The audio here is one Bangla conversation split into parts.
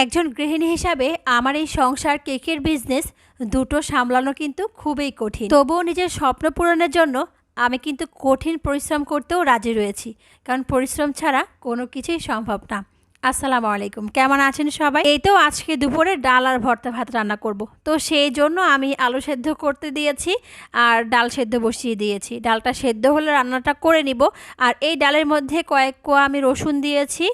একজন গৃহিণী হিসাবে আমার এই সংসার, কেকের বিজনেস দুটো সামলানো কিন্তু খুবই কঠিন। তবুও নিজের স্বপ্ন পূরণের জন্য আমি কিন্তু কঠিন পরিশ্রম করতেও রাজি রয়েছি, কারণ পরিশ্রম ছাড়া কোনো কিছুই সম্ভব না। আসসালামু আলাইকুম। কেমন আছেন সবাই? এই তো আজকে দুপুরে ডাল আর ভর্তা ভাত রান্না করব। তো সেই জন্য আমি আলু সেদ্ধ করতে দিয়েছি আর ডাল সেদ্ধ বসিয়ে দিয়েছি। ডালটা সেদ্ধ হলে রান্নাটা করে নিব। আর এই ডালের মধ্যে কয়েক কোয়া আমি রসুন দিয়েছি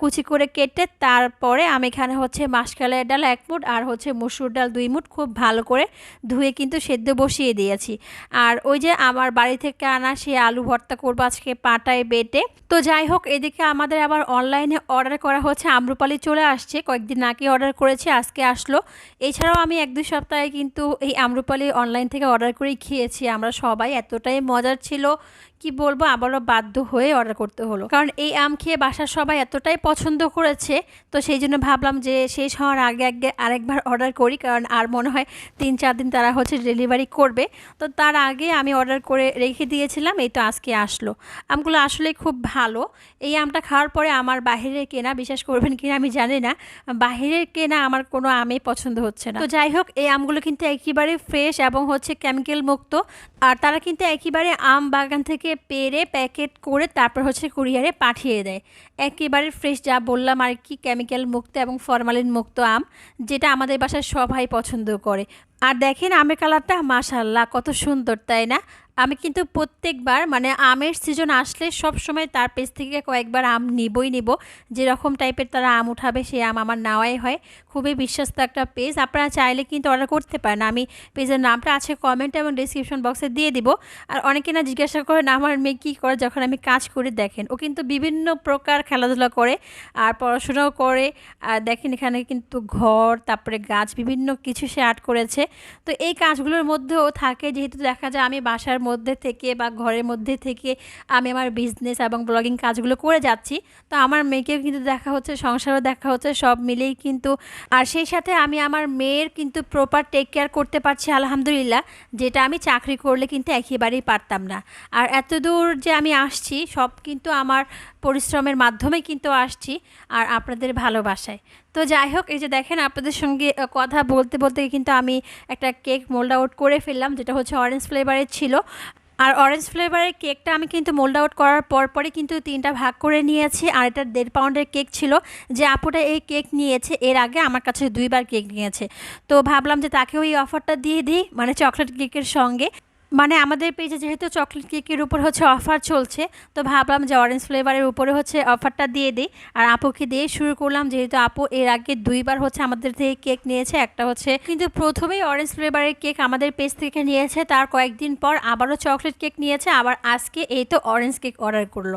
কুচি করে কেটে তারপরে আমি এখানে হচ্ছে মাসকালের ডাল এক মুঠ আর হচ্ছে মসুর ডাল দুই মুঠ খুব ভালো করে ধুয়ে কিন্তু সেদ্ধ বসিয়ে দিয়েছি। আর ওই যে আমার বাড়ি থেকে আনা সেই আলু ভর্তা করব আজকে পাটায় বেটে। তো যাই হোক, এদিকে আমাদের আবার অনলাইনে অর্ডার করা হচ্ছে, আম্রপালি চলে আসছে, কয়েকদিন আগে অর্ডার করেছে, আজকে আসলো। এছাড়াও আমি এক দুই সপ্তাহে কিন্তু এই আম্রপালি অনলাইন থেকে অর্ডার করেই খেয়েছি। আমরা সবাই এতটাই মজার ছিল কি বলব? আবারও বাধ্য হয়ে অর্ডার করতে হলো। কারণ এই আম খেয়ে বাসার সবাই এতটাই পছন্দ করেছে, তো সেই জন্য ভাবলাম যে শেষ হওয়ার আগে আগে আরেকবার অর্ডার করি, কারণ আর মনে হয় তিন চার দিন তারা হচ্ছে ডেলিভারি করবে। তো তার আগে আমি অর্ডার করে রেখে দিয়েছিলাম, এই তো আজকে আসলো। আমগুলো আসলে খুব ভালো। এই আমটা খাওয়ার পরে আমার বাহিরের কেনা, বিশ্বাস করবেন কিনা আমি জানি না, বাহিরের কেনা আমার কোনো আমই পছন্দ হচ্ছে না। তো যাই হোক, এই আমগুলো কিন্তু একেবারে ফ্রেশ এবং হচ্ছে কেমিক্যাল মুক্ত, আর তারা কিন্তু একেবারে আম বাগান থেকে পেরে প্যাকেট করে তারপর হচ্ছে কুরিয়ারে পাঠিয়ে দেয়। একেবারে ফ্রেশ যা বললাম আর কি কেমিক্যাল মুক্ত এবং ফরমালিন মুক্ত আম, যেটা আমাদের বাসায় সবাই পছন্দ করে। আর দেখেন আমের কালারটা মাশাল্লাহ কত সুন্দর, তাই না? আমি কিন্তু প্রত্যেকবার মানে আমের সিজন আসলে সব সময় তার পেজ থেকে কয়েকবার আম নিবই নিব। যেরকম টাইপের তারা আম উঠাবে, সেই আম আমার নেওয়াই হয়। খুবই বিশ্বস্ত একটা পেজ আপনারা চাইলে কিন্তু অর্ডার করতে পারেন। আমি পেজের নামটা আছে কমেন্ট এবং ডিসক্রিপশন বক্সে দিয়ে দিব। আর অনেকে না জিজ্ঞাসা করেন আমার মেয়ে কী করে? যখন আমি কাজ করে, দেখেন, ও কিন্তু বিভিন্ন প্রকার খেলাধুলা করে, আর পড়াশোনাও করে। আর দেখেন এখানে কিন্তু ঘর, তারপরে গাছ, বিভিন্ন কিছু সে আর্ট করেছে। তো এই কাজগুলোর মধ্যেও থাকে যেহেতু দেখা যায় আমি বাসার মধ্যে থেকে বা ঘরের মধ্যে থেকে আমি আমার বিজনেস এবং ব্লগিং কাজগুলো করে যাচ্ছি। তো আমার মেয়েকেও কিন্তু দেখা হচ্ছে, সংসারও দেখা হচ্ছে, সব মিলেই কিন্তু আর সেই সাথে আমি আমার মেয়ের কিন্তু প্রপার টেক কেয়ার করতে পারছি আলহামদুলিল্লাহ, যেটা আমি চাকরি করলে কিন্তু একেবারেই পারতাম না। আর এত দূর যে আমি আসছি, সব কিন্তু আমার পরিশ্রমের মাধ্যমে কিন্তু আসছি, আর আপনাদের ভালোবাসায়। তো যাই হোক, এই যে দেখেন আপনাদের সঙ্গে কথা বলতে বলতে কিন্তু আমি একটা কেক মোল্ড আউট করে ফেললাম, যেটা হচ্ছে অরেঞ্জ ফ্লেভারের ছিল। আর অরেঞ্জ ফ্লেভারের কেকটা আমি কিন্তু মোল্ড আউট করার পর পরে কিন্তু তিনটা ভাগ করে নিয়েছি, আর এটা দেড় পাউন্ডের কেক ছিল। যে আপুটা এই কেক নিয়েছে, এর আগে আমার কাছে দুইবার কেক নিয়েছে। তো ভাবলাম যে তাকেও এই অফারটা দিয়ে দিই মানে চকলেট কেকের সঙ্গে। মানে আমাদের পেজে যেহেতু চকলেট কেকের উপর হচ্ছে অফার চলছে, তো ভাবলাম যে অরেঞ্জ ফ্লেভারের উপরে হচ্ছে অফারটা দিয়ে দিই। আর আপুকে দিয়ে শুরু করলাম, যেহেতু আপু এর আগে দুইবার হচ্ছে আমাদের থেকে কেক নিয়েছে, একটা হচ্ছে কিন্তু প্রথমেই অরেঞ্জ ফ্লেভারের কেক আমাদের পেজ থেকে নিয়েছে, তার কয়েকদিন পর আবারও চকলেট কেক নিয়েছে, আবার আজকে এই তো অরেঞ্জ কেক অর্ডার করল।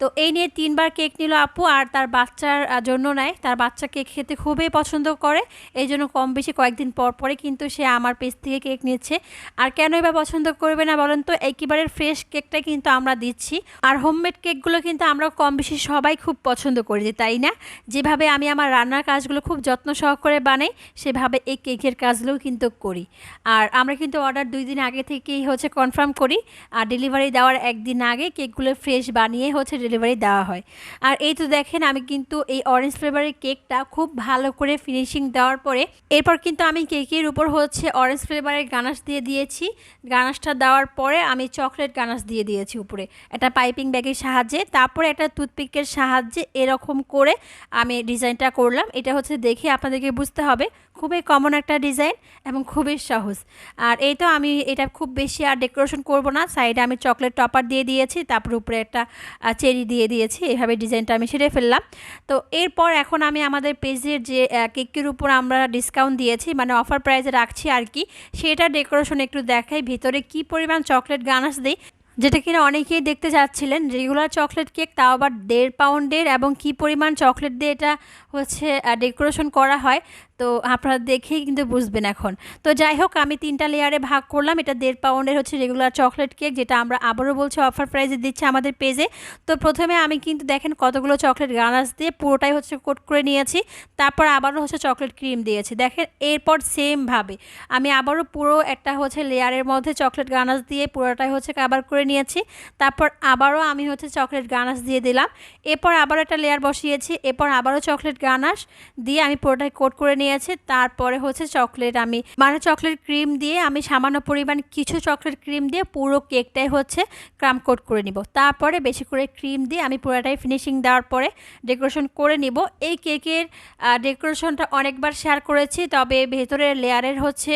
তো এই নিয়ে তিনবার কেক নিল আপু, আর তার বাচ্চার জন্য নেয় তার বাচ্চা কেক খেতে খুবই পছন্দ করে, এই জন্য কম বেশি কয়েকদিন পর পরে কিন্তু সে আমার পেজ থেকে কেক নিচ্ছে। আর কেনই বা পছন্দ করবে না বলেন তো, একেবারে ফ্রেশ কেকটা কিন্তু আমরা দিচ্ছি। আর হোমমেড কেকগুলো কিন্তু আমরা কম বেশি সবাই খুব পছন্দ করি তাই না? যেভাবে আমি আমার রান্নার কাজগুলো খুব যত্ন সহকারে বানাই, সেভাবে এই কেকের কাজগুলোও কিন্তু করি। আর আমরা কিন্তু অর্ডার দুই দিন আগে থেকেই হচ্ছে কনফার্ম করি, আর ডেলিভারি দেওয়ার একদিন আগে কেকগুলো ফ্রেশ বানিয়ে হচ্ছে ডেলিভারি দেওয়া হয়। আর এই তো দেখেন, আমি কিন্তু এই অরেঞ্জ ফ্লেভারের কেকটা খুব ভালো করে ফিনিশিং দেওয়ার পরে, এরপর কিন্তু আমি কেকের উপর হচ্ছে অরেঞ্জ ফ্লেভারের গানাশ দিয়ে দিয়েছি। গানাশটা দেওয়ার পরে আমি চকলেট গানাশ দিয়ে দিয়েছি উপরে। একটা পাইপিং ব্যাগের সাহায্যে, তারপরে একটা টুথপিকের সাহায্যে এরকম করে আমি ডিজাইনটা করলাম। এটা হচ্ছে দেখে আপনাদেরকে বুঝতে হবে খুবই কমন একটা ডিজাইন এবং খুবই সহজ। আর এই তো আমি এটা খুব বেশি আর ডেকোরেশন করব না। সাইডে আমি চকলেট টপার দিয়ে দিয়েছি, তারপর উপরে একটা চেরি দিয়ে দিয়েছি। এভাবে ডিজাইনটা আমি সেরে ফেললাম। তো এরপর এখন আমি আমাদের পেজের যে কেকের উপর আমরা ডিসকাউন্ট দিয়েছি মানে অফার প্রাইসে রাখছি আর কি, সেটা ডেকোরেশন একটু দেখাই ভিতরে কি পরিমাণ চকলেট গানাশ দিই। যেটা কিনা অনেকেই দেখতে চাচ্ছিলেন রেগুলার চকলেট কেক তাও আবার দেড় পাউন্ডের এবং কি পরিমাণ চকলেট দিয়ে এটা হচ্ছে ডেকোরেশন করা হয়। তো আপনারা দেখেই কিন্তু বুঝবেন এখন। তো যাই হোক, আমি তিনটা লেয়ারে ভাগ করলাম। এটা দেড় পাউন্ডের হচ্ছে রেগুলার চকলেট কেক যেটা আমরা আবারও বলছি অফার প্রাইসে দিচ্ছে আমাদের পেজে তো প্রথমে আমি কিন্তু দেখেন কতগুলো চকলেট গানাস দিয়ে পুরোটাই হচ্ছে কোট করে নিয়েছি। তারপর আবারও হচ্ছে চকলেট ক্রিম দিয়েছি। দেখেন এরপর সেমভাবে আমি আবারও পুরো একটা হচ্ছে লেয়ারের মধ্যে চকলেট গানাস দিয়ে পুরোটাই হচ্ছে কাবার করে নিয়েছি। তারপর আবারও আমি হচ্ছে চকলেট গানাস দিয়ে দিলাম। এরপর আবারও একটা লেয়ার বসিয়েছি। এরপর আবারও চকলেট গানাস দিয়ে আমি পুরোটাই কোট করে নিয়েছি। তারপরে হচ্ছে চকলেট আমি মানে চকলেট ক্রিম দিয়ে আমি সামান্য পরিমাণ কিছু চকলেট ক্রিম দিয়ে পুরো কেকটাই হচ্ছে ক্রাম কোট করে নিব। তারপরে বেশি করে ক্রিম দিয়ে আমি পুরোটাই ফিনিশিং দেওয়ার পরে ডেকোরেশন করে নিব। এই কেকের ডেকোরেশনটা অনেকবার শেয়ার করেছি, তবে ভেতরের লেয়ারের হচ্ছে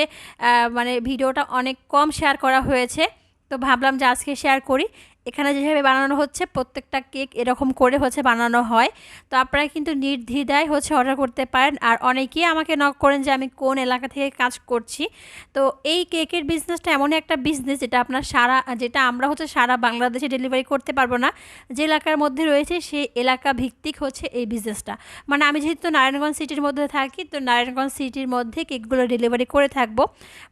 মানে ভিডিওটা অনেক কম শেয়ার করা হয়েছে। তো ভাবলাম যে আজকে শেয়ার করি। এখানে যেভাবে বানানো হচ্ছে, প্রত্যেকটা কেক এরকম করে হচ্ছে বানানো হয়। তো আপনারা কিন্তু নির্দ্বিধায় হচ্ছে অর্ডার করতে পারেন। আর অনেকেই আমাকে নক করেন যে, আমি কোন এলাকা থেকে কাজ করছি? তো এই কেকের বিজনেসটা এমন একটা বিজনেস যেটা আপনার সারা, যেটা আমরা হচ্ছে সারা বাংলাদেশে ডেলিভারি করতে পারব না। যে এলাকার মধ্যে রয়েছে সেই এলাকা ভিত্তিক হচ্ছে এই বিজনেসটা মানে আমি যেহেতু নারায়ণগঞ্জ সিটির মধ্যে থাকি, তো নারায়ণগঞ্জ সিটির মধ্যে কেকগুলো ডেলিভারি করে থাকব।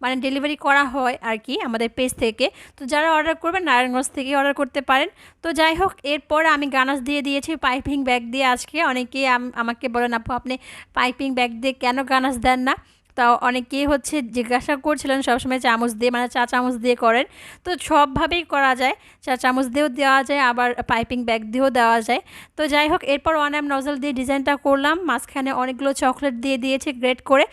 মানে ডেলিভারি করা হয় আর কি আমাদের পেজ থেকে। তো যারা অর্ডার করবেন, নারায়ণগঞ্জ থেকে অর্ডার করতে পারেন। তো যাই হোক, এরপর আমি গানাস দিয়ে দিয়েছি পাইপিং ব্যাগ দিয়ে। আজকে অনেকেই আমাকে বলেন, আপু, আপনি পাইপিং ব্যাগ দিয়ে কেন গানাস দেন না? তা অনেকেই হচ্ছে জিজ্ঞাসা করছিলেন সবসময় চামচ দিয়ে মানে চা চামচ দিয়ে করেন। তো সবভাবেই করা যায়। চা চামচ দিয়েও দেওয়া যায়, আবার পাইপিং ব্যাগ দিয়েও দেওয়া যায়। তো যাই হোক, এরপর ওয়ান এম নজল দিয়ে ডিজাইনটা করলাম। মাঝখানে অনেকগুলো চকলেট দিয়ে দিয়েছি গ্রেট করে।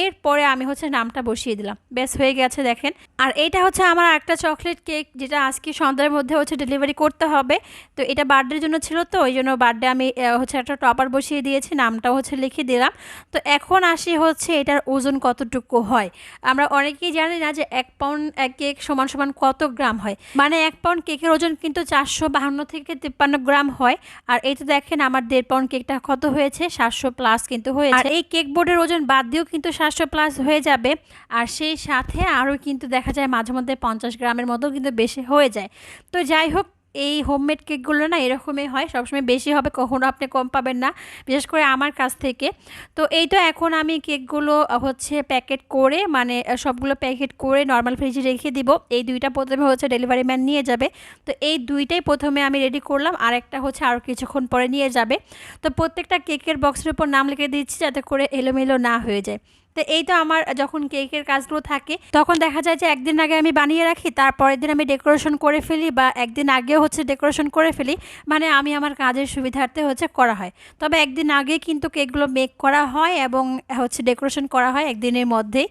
এরপরে আমি হচ্ছে নামটা বসিয়ে দিলাম। বেশ হয়ে গেছে, দেখেন। আর এটা হচ্ছে আমার একটা চকলেট কেক, যেটা আজকে সন্ধ্যার মধ্যে হচ্ছে ডেলিভারি করতে হবে। তো এটা বার্থডের জন্য ছিল তো, ওই জন্য বার্থডে আমি হচ্ছে একটা টপার বসিয়ে দিয়েছি, নামটাও হচ্ছে লিখে দিলাম। তো এখন আসি হচ্ছে এটার ওজন কতটুকু হয়? আমরা অনেকেই জানি না যে এক পাউন্ড এক কেক সমান সমান কত গ্রাম হয়। মানে এক পাউন্ড কেকের ওজন কিন্তু চারশো বাহান্ন থেকে তিপ্পান্ন গ্রাম হয়। আর এই তো দেখেন আমার দেড় পাউন্ড কেকটা কত হয়েছে? সাতশো প্লাস কিন্তু হয়েছে। আর এই কেক বোর্ডের ওজন বাদ দিয়েও কিন্তু সাতশো প্লাস হয়ে যাবে। আর সেই সাথে আরও কিন্তু দেখা যায় মাঝে মধ্যে পঞ্চাশ গ্রামের মতো কিন্তু বেশি হয়ে যায়। তো যাই হোক এই হোমমেড কেকগুলো না এরকমই হয়, সবসময় বেশি হবে, কখনো আপনি কম পাবেন না, বিশেষ করে আমার কাছ থেকে। তো এই তো এখন আমি কেকগুলো হচ্ছে প্যাকেট করে মানে সবগুলো প্যাকেট করে নর্মাল ফ্রিজে রেখে দিব। এই দুইটা প্রথমে হচ্ছে ডেলিভারি ম্যান নিয়ে যাবে। তো এই দুইটাই প্রথমে আমি রেডি করলাম আর একটা হচ্ছে আরও কিছুক্ষণ পরে নিয়ে যাবে। তো প্রত্যেকটা কেকের বক্সের উপর নাম লিখে দিচ্ছি, যাতে করে এলোমেলো না হয়ে যায়। তো এই তো আমার যখন কেকের কাজগুলো থাকে, তখন দেখা যায় যে একদিন আগে আমি বানিয়ে রাখি, তারপরের দিন আমি ডেকোরেশন করে ফেলি বা একদিন আগেও হচ্ছে ডেকোরেশন করে ফেলি মানে আমি আমার কাজের সুবিধার্থে হচ্ছে করা হয়। তবে একদিন আগে কিন্তু কেকগুলো মেক করা হয় এবং হচ্ছে ডেকোরেশন করা হয় একদিনের মধ্যেই।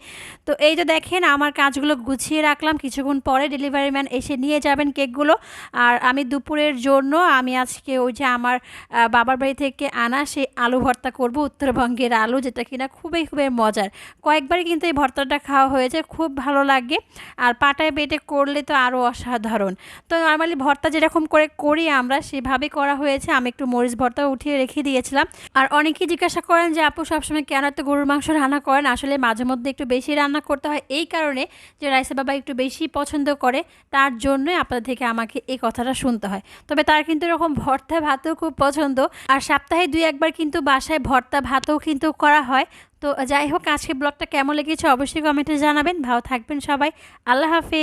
তো এই তো দেখেন, আমার কাজগুলো গুছিয়ে রাখলাম, কিছুক্ষণ পরে ডেলিভারি ম্যান এসে নিয়ে যাবেন কেকগুলো। আর আমি দুপুরের জন্য, আমি আজকে ওই যে আমার বাবার বাড়ি থেকে আনা সেই আলু ভর্তা করব উত্তরবঙ্গের আলু, যেটা কিনা খুবই খুবই মজার। কয়েকবারই কিন্তু এই ভর্তাটা খাওয়া হয়েছে, খুব ভালো লাগে। আর পাটায় বেটে করলে তো আরও অসাধারণ। তো নর্মালি ভর্তা যেরকম করে করি আমরা, সেভাবে করা হয়েছে। আমি একটু মরিচ ভর্তা উঠিয়ে রেখে দিয়েছিলাম। আর অনেকেই জিজ্ঞাসা করেন যে, আপু, সবসময় কেন এত গরুর মাংস রান্না করেন? আসলে মাঝে মধ্যে একটু বেশি রান্না করতে হয়। এই কারণে যে রাইসা বাবা একটু বেশি পছন্দ করে, তার জন্যই আপনাদের থেকে আমাকে এই কথাটা শুনতে হয়। তবে তার কিন্তু এরকম ভর্তা ভাতও খুব পছন্দ। আর সপ্তাহে দুই একবার কিন্তু বাসায় ভর্তা ভাতও কিন্তু করা হয়। তো যাই হোক আজকে ব্লগটা কেমন লেগেছে অবশ্যই কমেন্টে জানাবেন। ভালো থাকবেন সবাই। আল্লাহ হাফেজ।